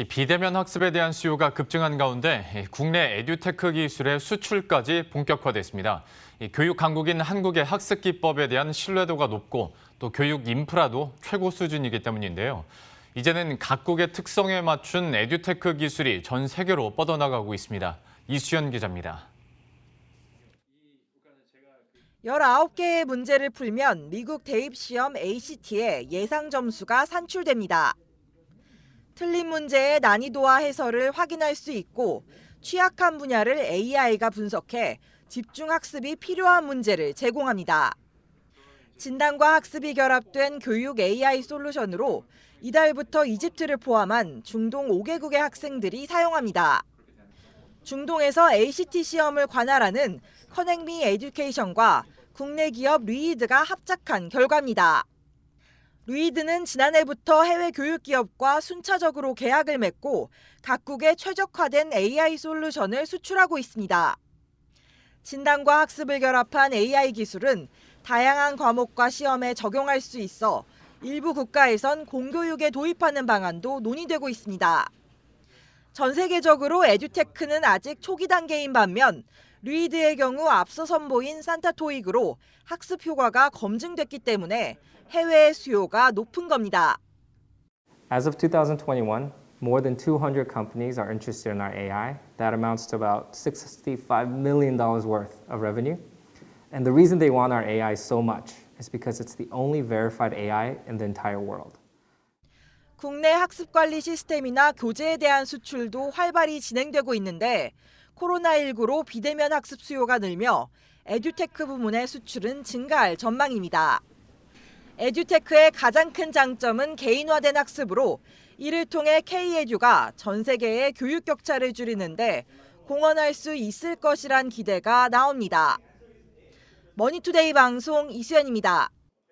이 비대면 학습에 대한 수요가 급증한 가운데 이 국내 에듀테크 기술의 수출까지 본격화됐습니다. 이 교육 강국인 한국의 학습 기법에 대한 신뢰도가 높고 또 교육 인프라도 최고 수준이기 때문인데요. 이제는 각국의 특성에 맞춘 에듀테크 기술이 전 세계로 뻗어나가고 있습니다. 이수연 기자입니다. 19개의 문제를 풀면 미국 대입시험 ACT의 예상 점수가 산출됩니다. 틀린 문제의 난이도와 해설을 확인할 수 있고 취약한 분야를 AI가 분석해 집중 학습이 필요한 문제를 제공합니다. 진단과 학습이 결합된 교육 AI 솔루션으로 이달부터 이집트를 포함한 중동 5개국의 학생들이 사용합니다. 중동에서 ACT 시험을 관할하는 커넥미 에듀케이션과 국내 기업 루이드가 합작한 결과입니다. 루이드는 지난해부터 해외 교육 기업과 순차적으로 계약을 맺고 각국에 최적화된 AI 솔루션을 수출하고 있습니다. 진단과 학습을 결합한 AI 기술은 다양한 과목과 시험에 적용할 수 있어 일부 국가에선 공교육에 도입하는 방안도 논의되고 있습니다. 전 세계적으로 에듀테크는 아직 초기 단계인 반면 루이드의 경우 앞서 선보인 산타토익으로 학습 효과가 검증됐기 때문에 해외의 수요가 높은 겁니다. As of 2021, more than 200 companies are interested in our AI. That amounts to about $65 million worth of revenue. And the reason they want our AI so much is because it's the only verified AI in the entire world. 국내 학습 관리 시스템이나 교재에 대한 수출도 활발히 진행되고 있는데 코로나19로 비대면 학습 수요가 늘며 에듀테크 부문의 수출은 증가할 전망입니다. 에듀테크의 가장 큰 장점은 개인화된 학습으로 이를 통해 K-에듀가 전 세계의 교육 격차를 줄이는데 공헌할 수 있을 것이란 기대가 나옵니다. 머니투데이 방송 이수연입니다.